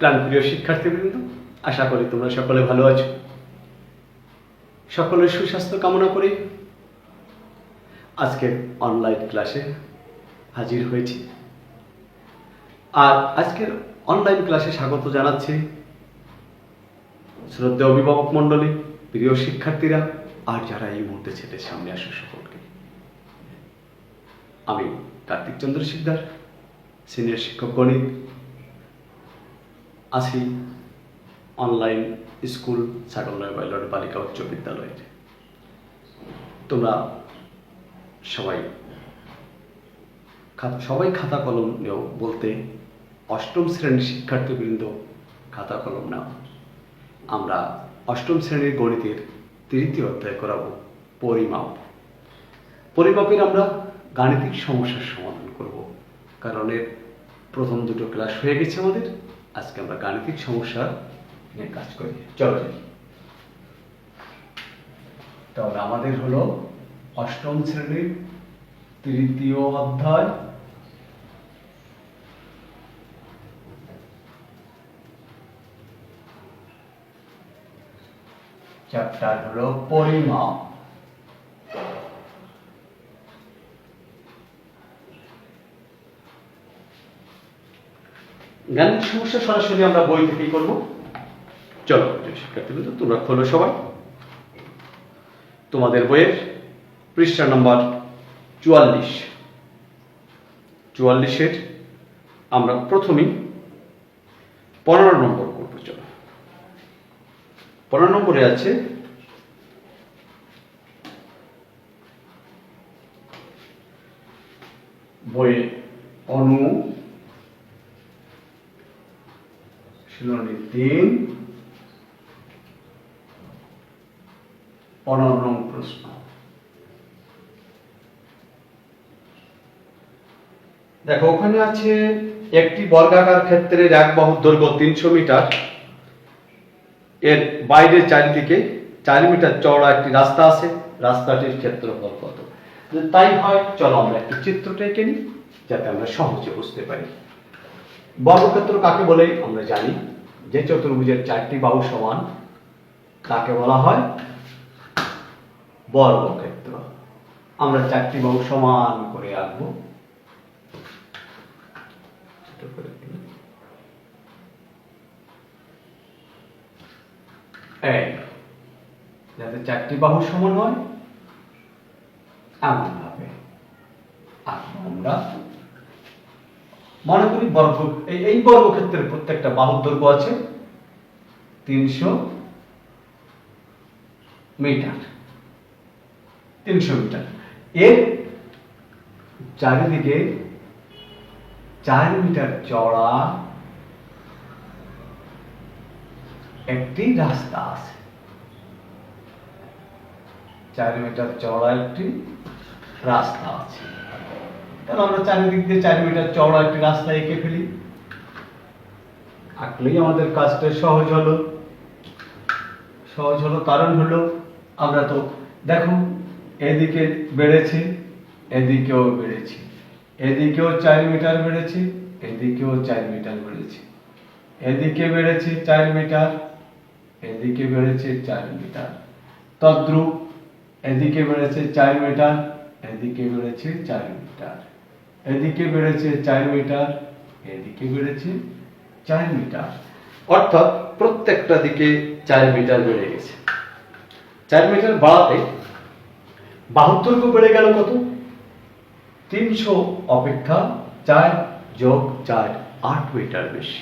প্রাণপ্রিয় শিক্ষার্থীবৃন্দ, আশা করি তোমরা সকলে ভালো আছো। সকলের সুস্বাস্থ্য কামনা করি আজকের অনলাইন ক্লাসে হাজির হয়েছি। আর আজকের অনলাইন ক্লাসে স্বাগত জানাচ্ছি শ্রদ্ধা অভিভাবক মণ্ডলী, প্রিয় শিক্ষার্থীরা, আর যারা এই মুহূর্তে ছেলের সামনে আসে সকলকে। আমি কার্তিক চন্দ্র শিকদার সিনিয়র শিক্ষক গণিত আছি অনলাইন স্কুল ছাগলনয় বাইলর বালিকা উচ্চ বিদ্যালয়ের। তোমরা সবাই সবাই খাতা কলম নেও বলতে অষ্টম শ্রেণির শিক্ষার্থীবৃন্দ খাতা কলম নাও। আমরা অষ্টম শ্রেণির গণিতের তৃতীয় অধ্যায় করাবো পরিমাপ। পরিমাপের আমরা গাণিতিক সমস্যার সমাধান করব। কারণ এর প্রথম দুটো ক্লাস হয়ে গেছে আমাদের। আজকে আমরা গাণিতিক সমস্যা নিয়ে কাজ করি। চলো যাই তাহলে আমাদের হলো অষ্টম শ্রেণির তৃতীয় অধ্যায়। চ্যাপ্টার হলো পরিমাপ। গাণিতিক সমস্যা সরাসরি আমরা বই থেকেই করব। চলো শিক্ষার্থীবৃন্দ, তোমরা খোলো সবাই। তোমাদের বইয়ের পৃষ্ঠা নম্বর চুয়াল্লিশ। চুয়াল্লিশের আমরা প্রথমেই পনেরো নম্বর করব চলো। পনেরো নম্বরে আছে, বইয়ে অনু শিলনী তিন প্রশ্ন। দেখো, ওখানে আছে একটি বর্গাকার ক্ষেত্রের এক বাহুর দৈর্ঘ্য তিনশো মিটার। এর বাইরের চারিদিকে চার মিটার চওড়া একটি রাস্তা আছে, রাস্তাটির ক্ষেত্রফল কত? তাই হয়, চলো আমরা একটু চিত্রটা এঁকে যাতে আমরা সহজে বুঝতে পারি। বর্গক্ষেত্র কাকে বলে? আমরা জানি যে চতুর্ভুজের চারটি বাহু সমান তাকে বলা হয়? বর্গক্ষেত্র। আমরা চারটি বাহু সমান করে আঁকবো। যাতে চারটি বাহু সমান হয় এমন ভাবে আমরা। মনে করি বর্গ, এই বর্গক্ষেত্রের প্রত্যেকটা বাহুর দৈর্ঘ্য আছে তিনশো মিটার তিনশো মিটার। এর চারিদিকে চার মিটার চড়া একটি রাস্তা আছে। চার মিটার চড়া একটি রাস্তা আছে। তাহলে আমরা চারিদিক দিয়ে চার মিটার চওড়া একটি রাস্তা এঁকে ফেলি? আঁকলেই আমাদের কাজটা সহজ হলো। সহজ হলো কারণ হলো আমরা তো দেখো এদিকে বেড়েছে এদিকেও বেড়েছে। এদিকেও চার মিটার বেড়েছে এদিকেও চার মিটার বেড়েছে। এদিকে বেড়েছে চার মিটার এদিকে বেড়েছে চার মিটার। তদ্রুপ এদিকে বেড়েছে চার মিটার এদিকে বেড়েছে চার মিটার এদিকে বেড়েছে চার মিটার, এদিকে বেড়েছে চার মিটার। অর্থাৎ প্রত্যেকটা দিকে চার মিটার বেড়ে গেছে। চার মিটার বাড়াতে বাহুর দৈর্ঘ্য বেড়ে গেল কত? তিনশো অপেক্ষা চার যোগ চার, আট মিটার বেশি।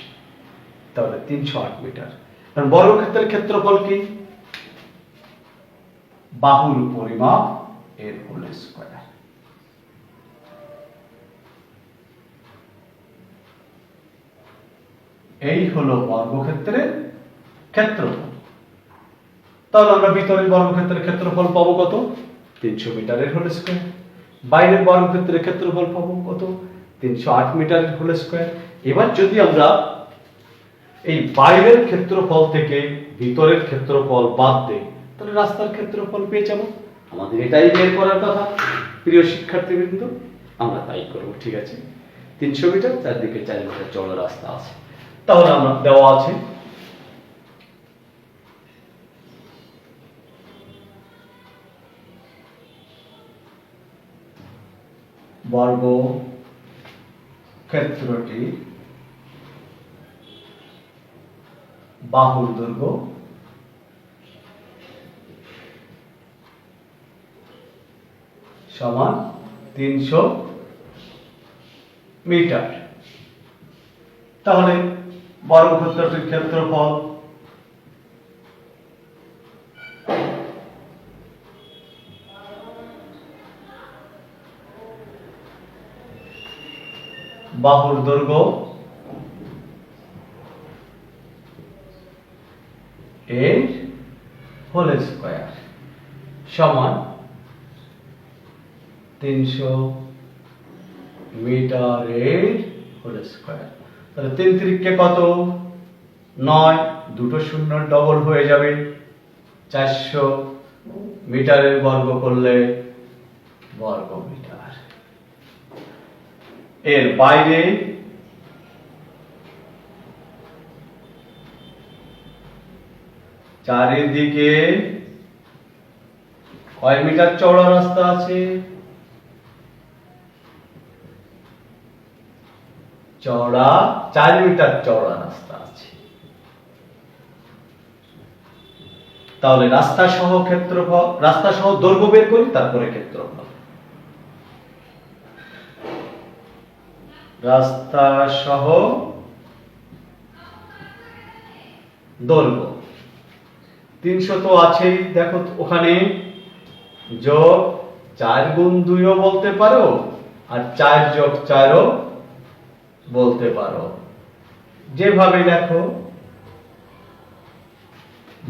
তাহলে তিনশো আট মিটার। কারণ বর্গক্ষেত্রের ক্ষেত্রফল কি? বাহুর পরিমাপ এর হোল স্কোয়ার। এই হলো বর্গক্ষেত্রের ক্ষেত্রফল। তাহলে আমরা ভিতরের বর্গক্ষেত্রের ক্ষেত্রফল পাবো কত? তিনশো মিটারের হোল স্কোয়ার। বাইরের বর্গক্ষেত্রের ক্ষেত্রফল পাবো কত? তিনশো আট মিটারের হোল স্কোয়ার। এবার যদি আমরা এই বাইরের ক্ষেত্রফল থেকে ভিতরের ক্ষেত্রফল বাদ দেই, তাহলে রাস্তার ক্ষেত্রফল পেয়ে যাব। আমাদের এটাই বের করার কথা। প্রিয় শিক্ষার্থীবৃন্দ, আমরা তাই করব, ঠিক আছে? তিনশো মিটার, চারদিকে চার মিটার চড়া রাস্তা আছে। তাহলে আমরা দেওয়া আছে। বর্গ ক্ষেত্রটি বাহুর দৈর্ঘ্য। সমান তিনশো মিটার। তাহলে বর্গক্ষেত্রটির ক্ষেত্রফল। বাহুর দৈর্ঘ্য এর হোল স্কোয়ার সমান তিনশো মিটারের হোল স্কোয়ার। তাহলে তিন তিরিককে কত? নয়, দুটো শূন্য ডবল হয়ে যাবে। চারশো মিটারের বর্গ করলে বর্গ মিটার। এর বাইরে চারিদিকে কয় মিটার চওড়া রাস্তা আছে? চওড়া চার মিটার চওড়া রাস্তা আছে। তাহলে রাস্তা সহ ক্ষেত্রফল, রাস্তা সহ দৈর্ঘ্য বের করি, তারপরে ক্ষেত্রফল। রাস্তা সহ দৈর্ঘ্য। তিনশো তো আছেই, দেখো ওখানে। যোগ চার গুণ দুইও বলতে পারো, আর চার যোগ চারও বলতে পারো। যেভাবে দেখো,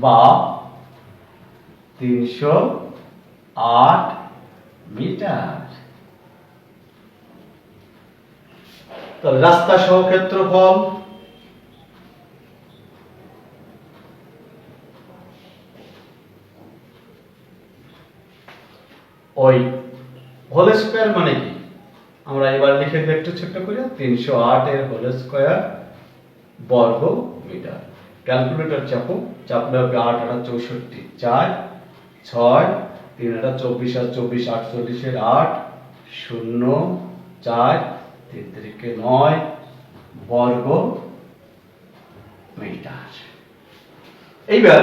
বা তিনশো আট মিটার। তাহলে রাস্তা সহ ক্ষেত্রফল, ওই হোল স্কোয়ার মানে কি? আমরা এবার লিখে দিই একটু ছোট্ট করে, তিনশো আট এর হোল স্কোয়ার বর্গ মিটার। ক্যালকুলেটর চাপো চাপলে হবে আট, আটা চৌষট্টি, চার, ছয়, তিন, আটা চব্বিশ আর চব্বিশ আটচল্লিশের আট, শূন্য, চার, তিন তিরিকে নয় বর্গ মিটার। এইবার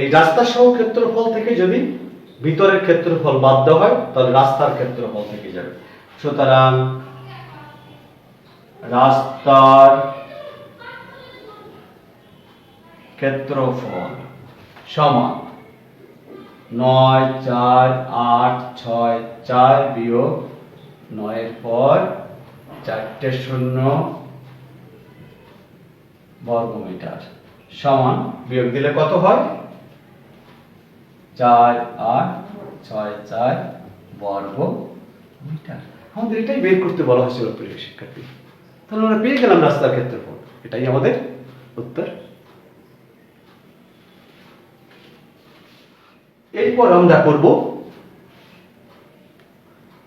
এই রাস্তা সহ ক্ষেত্রফল থেকে যদি ভিতরের ক্ষেত্রফল বাদ দেওয়া হয়, তাহলে রাস্তার ক্ষেত্রফল থেকে যাবে। সুতরাং রাস্তার ক্ষেত্রফল সমান নয় চার আট ছয় চার বিয়োগ নয়ের পর চারটে শূন্য বর্গমিটার সমান বিয়োগ দিলে কত হয়? চার আট ছয় চার বর্গ মিটার আমাদের এটাই বের করতে বলা হয়েছিল প্রিয় শিক্ষার্থী। তাহলে আমরা পেয়ে গেলাম রাস্তার ক্ষেত্রফল। এটাই আমাদের উত্তর। এরপর আমরা করব,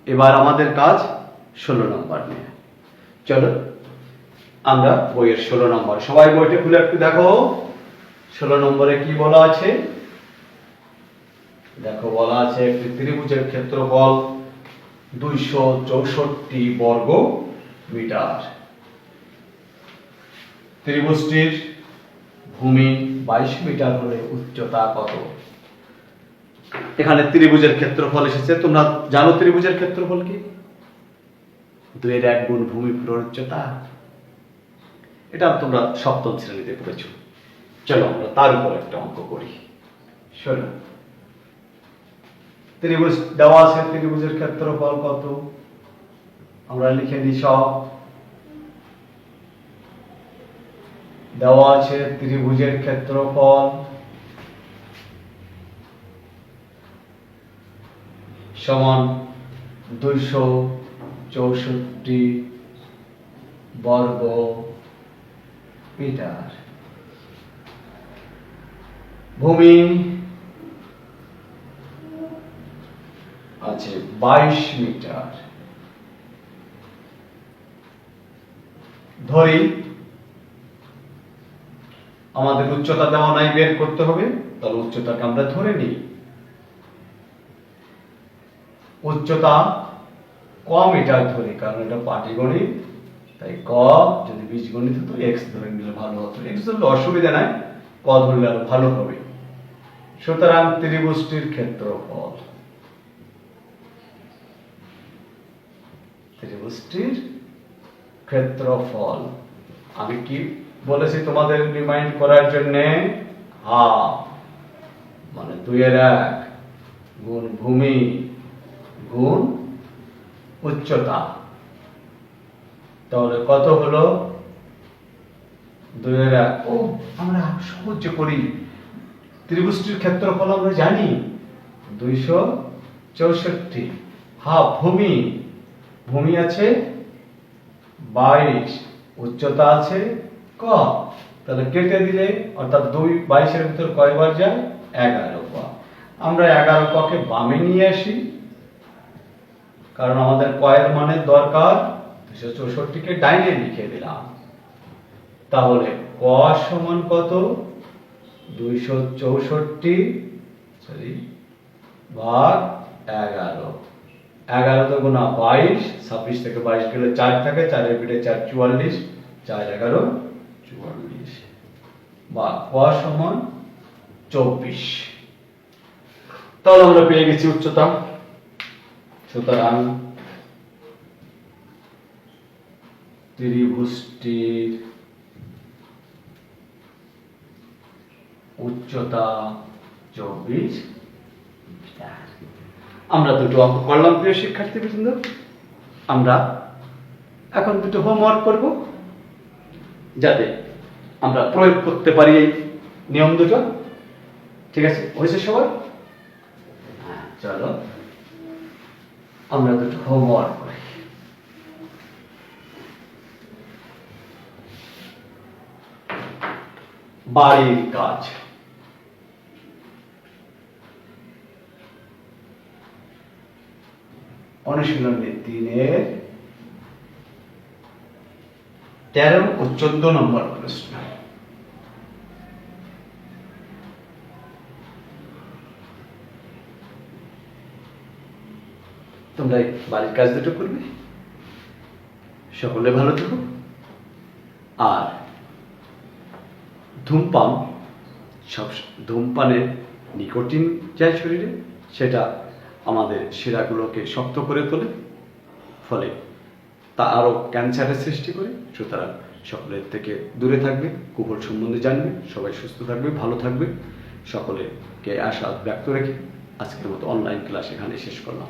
এবার আমাদের কাজ ষোলো নম্বর নিয়ে। চলো, আমরা বইয়ের ষোলো নম্বর। সবাই বইটা খুলে একটু দেখো। ষোলো নম্বরে কি বলা আছে? দেখো, বলা আছে একটি ত্রিভুজের ক্ষেত্রফল। দুইশো চৌষট্টি বর্গ মিটার। ত্রিভুজটির ভূমি বাইশ মিটার হলে উচ্চতা কত? এখানে ত্রিভুজের ক্ষেত্রফল এসেছে। তোমরা জানো ত্রিভুজের ক্ষেত্রফল কি? দুয়ের এক গুণ ভূমি পুরো উচ্চতা। এটা তোমরা সপ্তম শ্রেণীতে পড়েছো। চলো আমরা তার উপর একটা অঙ্ক করি। শোনো ত্রিভুজ দেওয়া আছে, ত্রিভুজের ক্ষেত্রফল কত? আমরা লিখে সব দেওয়া আছে ত্রিভুজের ক্ষেত্রফল। সমান দুইশো চৌষট্টি বর্গ মিটার। ভূমি আছে বাইশ মিটার। ধরি, আমাদের উচ্চতা দেওয়া নাই, বের করতে হবে, তাহলে উচ্চতাকে আমরা ধরে নিই। উচ্চতা কম এটা ধরি, কারণ এটা পাটিগণিত, তাই ক যদি বীজগণিত হতো এক্স ধরে নিলে ভালো হতো। এক্স ধরলে অসুবিধা নাই, ক ধরলে আরও ভালো হবে। সুতরাং ত্রিভুজটির ক্ষেত্রফল। ত্রিভুজটির ক্ষেত্রফল আমি কি বলেছি তোমাদের রিমাইন্ড করার জন্য? হাফ মানে দুইয়ের এক। গুণ ভূমি, গুণ উচ্চতা। তাহলে কত হলো? দুইয়ের এক। ও, আমরা সহ্য করি। ত্রিভুজটির ক্ষেত্রফল আমরা জানি। দুইশো চৌষট্টি। হাফ ভূমি। ভূমি আছে, বাইশ উচ্চতা আছে, ক? তাহলে কেটে দিলে, অর্থাৎ দুই বাইশের ভিতর কয়বার যায়? এগারো ক। আমরা এগারো ককে বামে নিয়ে আসি, কারণ আমাদের কয়ের মানের দরকার। দুশো চৌষট্টিকে ডাইনে লিখে দিলাম। তাহলে ক সমান কত? দুইশো চৌষট্টি, সরি, ভাগ এগারো। এগারো তো গুণা বাইশ ছাব্বিশ থেকে বাইশ গেলে চার থাকে চারের পিঠে চার চুয়াল্লিশ চার এগারো চুয়াল্লিশ। বা ক সমান চব্বিশ। তাহলে আমরা পেয়ে গেছি উচ্চতা। সুতরাং ত্রিভুজটির উচ্চতা চব্বিশ মিটার। আমরা দুটো অঙ্ক করলাম। প্রিয় শিক্ষার্থী বৃন্দ আমরা এখন দুটো হোমওয়ার্ক করব যাতে আমরা প্রয়োগ করতে পারি এই নিয়ম দুটো। ঠিক আছে? হয়েছে সবার? হ্যাঁ, চলো। আমরা দুটো হোমওয়ার্ক করি। বাড়ির কাজ। অনুশীলনী তিনের তেরো ও চোদ্দ নম্বর প্রশ্ন। তোমরা বাড়ির কাজ দুটো করবে? সকলে ভালো থেকো। আর ধূমপান, সব ধূমপানের নিকোটিন যায় শরীরে, সেটা আমাদের শিরাগুলোকে শক্ত করে তোলে, ফলে তা আরও ক্যান্সারের সৃষ্টি করে। সুতরাং সকলের থেকে দূরে থাকবে, কুকুর সম্বন্ধে জানবে, সবাই সুস্থ থাকবে, ভালো থাকবে। সকলেকে আশা ব্যক্ত রেখে আজকের মতো অনলাইন ক্লাস এখানে শেষ করলাম।